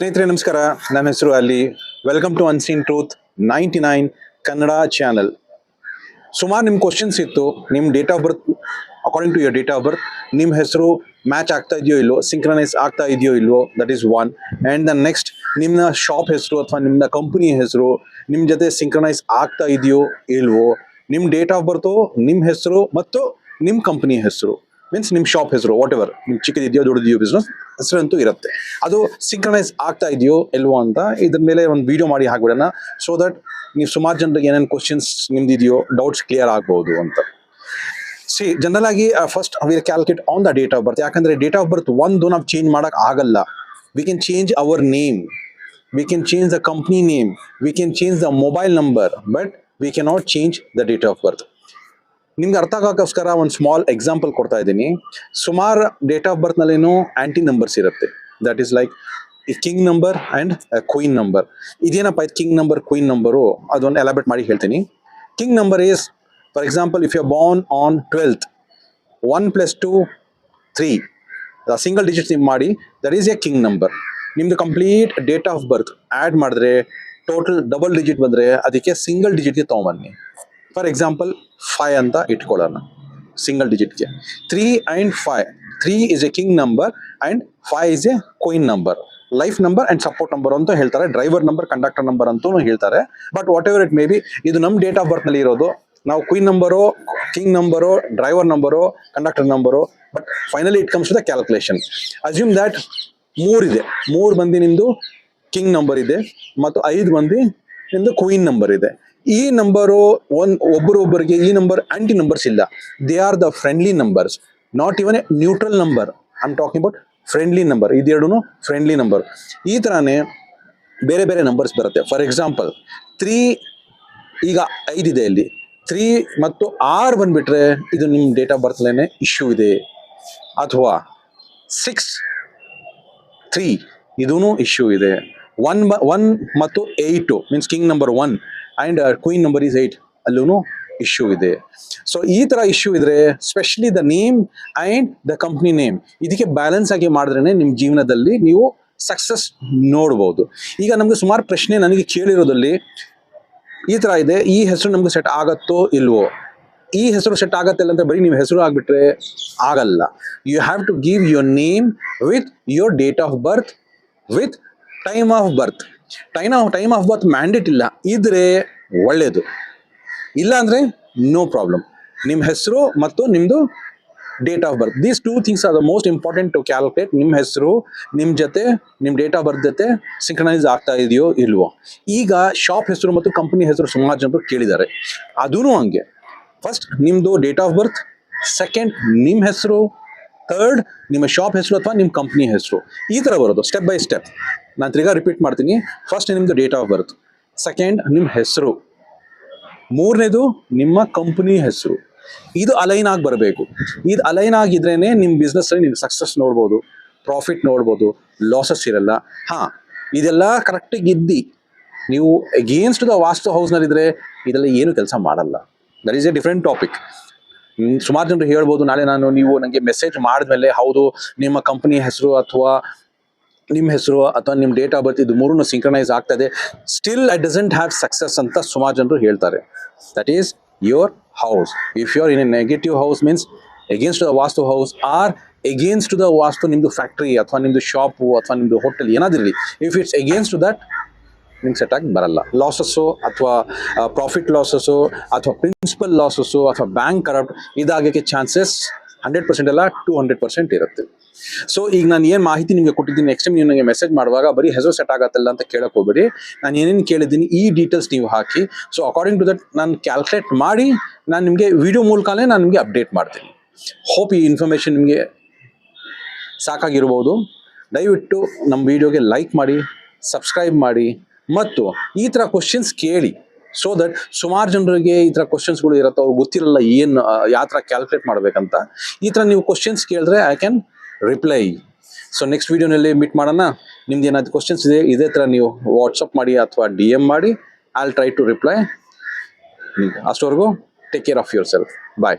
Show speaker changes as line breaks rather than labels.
ಸ್ನೇಹಿತರೆ, ನಮಸ್ಕಾರ. ನನ್ನ ಹೆಸರು ಅಲ್ಲಿ welcome to unseen truth ninety nine Kannada channel ಸುಮಾರು ನಿಮ್ಮ ಕ್ವಶನ್ಸ್ ಇತ್ತು. ನಿಮ್ಮ date of birth according to your date of birth ನಿಮ್ಮ ಹೆಸರು ಮ್ಯಾಚ್ ಆಗ್ತಾ ಇದೆಯೋ ಇಲ್ಲೋ ಸಿಂಕ್ರನೈಸ್ ಆಗ್ತಾ ಇದೆಯೋ ಇಲ್ವೋ that is one and the next ನಿಮ್ಮ ಶಾಪ್ ಹೆಸರು ಅಥವಾ ನಿಮ್ಮ ಕಂಪನಿ ಹೆಸರು ನಿಮ್ಮ ಜೊತೆ ಸಿಂಕ್ರನೈಸ್ ಆಗ್ತಾ ಇದೆಯೋ ಇಲ್ವೋ ನಿಮ್ಮ ಡೇಟ್ ಆಫ್ ಬರ್ತು ನಿಮ್ಮ ಹೆಸರು ಮತ್ತು ನಿಮ್ಮ ಕಂಪನಿ ಹೆಸರು. ಮೀನ್ಸ್ ನಿಮ್ಮ ಶಾಪ್ ಹೆಸರು ವಾಟ್ ಎವರ್ ನಿಮ್ಮ ಚಿಕ್ಕದಿದೆಯೋ ದೊಡ್ಡದಿದೆಯೋ ಬಿಸ್ನೆಸ್ ಹೆಸರಂತೂ ಇರುತ್ತೆ. ಅದು ಸಿಂಕ್ರನೈಸ್ ಆಗ್ತಾ ಇದೆಯೋ, ಇಲ್ವೋ ಅಂತ ಇದ್ರ ಮೇಲೆ ಒಂದು ವಿಡಿಯೋ ಮಾಡಿ ಹಾಕ್ಬಿಡೋಣ ಸೊ ದಟ್ ನೀವು ಸುಮಾರು ಜನರಿಗೆ ಏನೇನು ಕ್ವಶನ್ಸ್ ನಿಮ್ದಿದೆಯೋ ಡೌಟ್ಸ್ ಕ್ಲಿಯರ್ ಆಗ್ಬೋದು ಅಂತ. ಸಿ ಜನರಲ್ ಆಗಿ first will calculate on the date of birth ಯಾಕಂದ್ರೆ ಡೇಟ್ ಆಫ್ ಬರ್ತ್ ಒಂದು ನಾವು ಚೇಂಜ್ ಮಾಡಕ್ ಆಗಲ್ಲ. We can change our name we can change the company name we can change the mobile number but we can not change the date of birth ನಿಮ್ಗೆ ಅರ್ಥ ಆಗೋಕ್ಕೋಸ್ಕರ ಒಂದು small example ಕೊಡ್ತಾ ಇದ್ದೀನಿ. ಸುಮಾರು ಡೇಟ್ ಆಫ್ ಬರ್ತ್ನಲ್ಲೇನೋ ಆಂಟಿ ನಂಬರ್ಸ್ ಇರುತ್ತೆ. That is like ಈ king number and queen number ಇದೇನಪ್ಪ ಇದು ಕಿಂಗ್ ನಂಬರ್ ಕ್ವೀನ್ ನಂಬರು ಅದೊಂದು ಎಲಾಬ್ರೇಟ್ ಮಾಡಿ ಹೇಳ್ತೀನಿ. King number is for example if you born on twelfth one plus two three single digit ನೀವು ಮಾಡಿ that is a king number ನಿಮ್ದು complete date of birth add ಮಾಡಿದ್ರೆ total double digit ಬಂದರೆ, ಅದಕ್ಕೆ single ಡಿಜಿಟ್ಗೆ ತೊಗೊಂಬನ್ನಿ ಫಾರ್ ಎಕ್ಸಾಂಪಲ್ ಫೈವ್ ಅಂತ ಇಟ್ಕೊಳ್ಳೋಣ. Single ಡಿಜಿಟ್ಗೆ three and five three is a king number and five is a queen number life number and support number ಅಂತ ಹೇಳ್ತಾರೆ. Driver number conductor number ಅಂತೂ ಹೇಳ್ತಾರೆ. But whatever it may be ಇದು ನಮ್ಮ date of ಬರ್ತ್ನಲ್ಲಿ ಇರೋದು. ನಾವು queen number king number driver number conductor number but finally it comes to the calculation assume that ಮೂರಿದೆ ಮೂರು ಮಂದಿ ನಿಮ್ಮದು ಕಿಂಗ್ ನಂಬರ್ ಇದೆ. ಮತ್ತು ಐದು ಮಂದಿ ನಿಮ್ಮದು ಕ್ವೀನ್ ನಂಬರ್ ಇದೆ. ಈ ನಂಬರು ಒನ್ ಒಬ್ಬರೊಬ್ಬರಿಗೆ ಈ ನಂಬರ್ ಆಂಟಿ ನಂಬರ್ಸ್ ಇಲ್ಲ. They are the friendly numbers not even a neutral number I am talking about friendly number ಇದೆರಡು ಫ್ರೆಂಡ್ಲಿ ನಂಬರ್ ಈ ಥರನೇ ಬೇರೆ ಬೇರೆ ನಂಬರ್ಸ್ ಬರುತ್ತೆ. ಫಾರ್ ಎಕ್ಸಾಂಪಲ್ ತ್ರೀ ಈಗ ಐದಿದೆ ಇಲ್ಲಿ. ತ್ರೀ ಮತ್ತು ಆರ್ ಬಂದುಬಿಟ್ರೆ ಇದು ನಿಮ್ಮ ಡೇಟ್ ಆಫ್ ಬರ್ತ್ಲೇನೆ ಇಶ್ಯೂ ಇದೆ. ಅಥವಾ ಸಿಕ್ಸ್ ತ್ರೀ ಇದೂ ಇಶ್ಯೂ ಇದೆ. ಒನ್ ಬ ಒನ್ ಮತ್ತು eight means king number one and queen number is eight ಅಲ್ಲೂ ಇಶ್ಯೂ ಇದೆ. ಸೊ ಈ ಥರ ಇಶ್ಯೂ ಇದ್ರೆ specially the name and the company name ಇದಕ್ಕೆ ಬ್ಯಾಲೆನ್ಸ್ ಆಗಿ ಮಾಡಿದ್ರೇ ನಿಮ್ಮ ಜೀವನದಲ್ಲಿ ನೀವು ಸಕ್ಸಸ್ ನೋಡ್ಬೋದು. ಈಗ ನಮಗೆ ಸುಮಾರು ಪ್ರಶ್ನೆ ನನಗೆ ಕೇಳಿರೋದಲ್ಲಿ ಈ ಥರ ಇದೆ, ಈ ಹೆಸರು ನಮಗೆ ಸೆಟ್ ಆಗತ್ತೋ ಇಲ್ವೋ? ಈ ಹೆಸರು ಸೆಟ್ ಆಗತ್ತಿಲ್ಲ ಅಂತ ಬರೀ ನೀವು ಹೆಸರು ಆಗಿಬಿಟ್ರೆ ಆಗಲ್ಲ. You have to give your name with your date of birth with time of birth time of time of birth mandate ಇಲ್ಲ. ಇದ್ರೆ ಒಳ್ಳೆಯದು ಇಲ್ಲ ಅಂದರೆ ನೋ ಪ್ರಾಬ್ಲಮ್ ನಿಮ್ಮ ಹೆಸರು ಮತ್ತು ನಿಮ್ಮದು date of birth these two things are the most important to calculate ನಿಮ್ಮ ಹೆಸರು ನಿಮ್ಮ ಜೊತೆ ನಿಮ್ಮ ಡೇಟ್ ಆಫ್ ಬರ್ತ್ ಜೊತೆ ಸಿಂಕ್ರನೈಸ್ ಆಗ್ತಾ ಇದೆಯೋ ಇಲ್ವೋ. ಈಗ ಶಾಪ್ ಹೆಸರು ಮತ್ತು ಕಂಪನಿ ಹೆಸರು ಸುಮಾರು ಜನರು ಕೇಳಿದ್ದಾರೆ. ಅದೂ ಹಂಗೆ. ಫಸ್ಟ್ ನಿಮ್ಮದು ಡೇಟ್ ಆಫ್ ಬರ್ತ್ ಸೆಕೆಂಡ್ ನಿಮ್ಮ ಹೆಸರು. ಥರ್ಡ್ ನಿಮ್ಮ ಶಾಪ್ ಹೆಸರು ಅಥವಾ ನಿಮ್ಮ ಕಂಪ್ನಿ ಹೆಸರು. ಈ ಥರ ಬರೋದು ಸ್ಟೆಪ್ ಬೈ ಸ್ಟೆಪ್ ನಾನು ತಿರ್ಗಾ ರಿಪೀಟ್ ಮಾಡ್ತೀನಿ. ಫಸ್ಟ್ ನಿಮ್ಮದು ಡೇಟ್ ಆಫ್ ಬರ್ತ್ ಸೆಕೆಂಡ್ ನಿಮ್ಮ ಹೆಸರು. ಮೂರನೇದು ನಿಮ್ಮ ಕಂಪ್ನಿ ಹೆಸರು. ಇದು ಅಲೈನ್ ಆಗಿ ಬರಬೇಕು. ಇದು ಅಲೈನ್ ಆಗಿದ್ರೇ ನಿಮ್ಮ ಬಿಸ್ನೆಸ್ಸಲ್ಲಿ ನೀವು ಸಕ್ಸಸ್ ನೋಡ್ಬೋದು. ಪ್ರಾಫಿಟ್ ನೋಡ್ಬೋದು. ಲಾಸಸ್ ಇರಲ್ಲ. ಹಾಂ, ಇದೆಲ್ಲ ಕರೆಕ್ಟಾಗಿ ಇದ್ದು. ನೀವು ಅಗೇನ್ಸ್ಟ್ ದ ವಾಸ್ತು ಹೌಸ್ನಲ್ಲಿದ್ದರೆ ಇದೆಲ್ಲ ಏನು ಕೆಲಸ ಮಾಡಲ್ಲ. That is a different topic ಸುಮಾರು ಜನರು ಹೇಳ್ಬೋದು. ನಾಳೆ ನಾನು ನೀವು ನನಗೆ ಮೆಸೇಜ್ ಮಾಡಿದ್ಮೇಲೆ ಹೌದು, ನಿಮ್ಮ ಕಂಪ್ನಿ ಹೆಸರು ಅಥವಾ ನಿಮ್ಮ ಹೆಸರು ಅಥವಾ ನಿಮ್ಮ ಡೇಟ್ ಆಫ್ ಬರ್ತ್ ಇದು ಮೂರನ್ನು ಸಿಂಕ್ರನೈಸ್ ಆಗ್ತದೆ. Still I doesn't have success ಅಂತ ಸುಮಾರು ಜನರು ಹೇಳ್ತಾರೆ. That is your house if you are in a negative house means against the vastu house are against the vastu ನಿಮ್ಮದು ಫ್ಯಾಕ್ಟ್ರಿ ಅಥವಾ ನಿಮ್ಮದು ಶಾಪು ಅಥವಾ ನಿಮ್ಮದು ಹೋಟೆಲ್ ಏನಾದಿರಲಿ ಇಫ್ ಇಟ್ಸ್ ಎಗೇನ್ಸ್ಟ್ ದಟ್ ನಿಮ್ಗೆ ಸೆಟ್ ಆಗಿ ಬರಲ್ಲ. ಲಾಸಸ್ಸು ಅಥವಾ ಪ್ರಾಫಿಟ್ ಲಾಸಸ್ಸು ಅಥವಾ ಪ್ರಿನ್ಸಿಪಲ್ ಲಾಸಸ್ಸು ಅಥವಾ ಬ್ಯಾಂಕ್ ಕರಪ್ಟ್ ಇದಾಗಕ್ಕೆ ಚಾನ್ಸಸ್ ಹಂಡ್ರೆಡ್ ಪರ್ಸೆಂಟ್ ಅಲ್ಲ ಟು ಹಂಡ್ರೆಡ್ ಪರ್ಸೆಂಟ್ ಇರುತ್ತೆ. ಸೊ ಈಗ ನಾನು ಏನು ಮಾಹಿತಿ ನಿಮಗೆ ಕೊಟ್ಟಿದ್ದೀನಿ ನೆಕ್ಸ್ಟ್ ಟೈಮ್ ನೀವು ನನಗೆ ಮೆಸೇಜ್ ಮಾಡುವಾಗ ಬರೀ ಹೆಸರು ಸೆಟ್ ಆಗತ್ತಲ್ಲ ಅಂತ ಕೇಳಕ್ ಹೋಗ್ಬೇಡಿ. ನಾನು ಏನೇನು ಕೇಳಿದ್ದೀನಿ, ಈ ಡೀಟೇಲ್ಸ್ ನೀವು ಹಾಕಿ. ಸೊ ಅಕಾರ್ಡಿಂಗ್ ಟು ದಟ್ ನಾನು ಕ್ಯಾಲ್ಕುಲೇಟ್ ಮಾಡಿ, ನಾನು ನಿಮಗೆ ವಿಡಿಯೋ ಮೂಲಕನೇ ನಾನು ನಿಮಗೆ ಅಪ್ಡೇಟ್ ಮಾಡ್ತೀನಿ. ಹೋಪ್ ಈ ಇನ್ಫಾರ್ಮೇಷನ್ ನಿಮಗೆ ಸಾಕಾಗಿರ್ಬೋದು. ದಯವಿಟ್ಟು ನಮ್ಮ ವಿಡಿಯೋಗೆ ಲೈಕ್ ಮಾಡಿ ಸಬ್ಸ್ಕ್ರೈಬ್ ಮಾಡಿ. ಮತ್ತು ಈ ಥರ ಕ್ವಶನ್ಸ್ ಕೇಳಿ. ಸೊ ದಟ್ ಸುಮಾರು ಜನರಿಗೆ ಈ ಥರ ಕ್ವಶನ್ಸ್ಗಳು ಇರುತ್ತೆ ಅವ್ರಿಗೆ ಗೊತ್ತಿರಲ್ಲ ಏನು ಯಾವ ಥರ ಕ್ಯಾಲ್ಕುಲೇಟ್ ಮಾಡಬೇಕಂತ. ಈ ಥರ ನೀವು ಕ್ವಶನ್ಸ್ ಕೇಳಿದ್ರೆ I can reply so next ವೀಡಿಯೋನಲ್ಲಿ meet ಮಾಡೋಣ. ನಿಮ್ದು ಏನಾದ್ರು ಕ್ವಶನ್ಸ್ ಇದೆ, ಇದೇ ಥರ ನೀವು ವಾಟ್ಸಪ್ ಮಾಡಿ ಅಥವಾ ಡಿ ಎಂ ಮಾಡಿ I try to reply ಅಷ್ಟವರೆಗೂ take care of yourself bye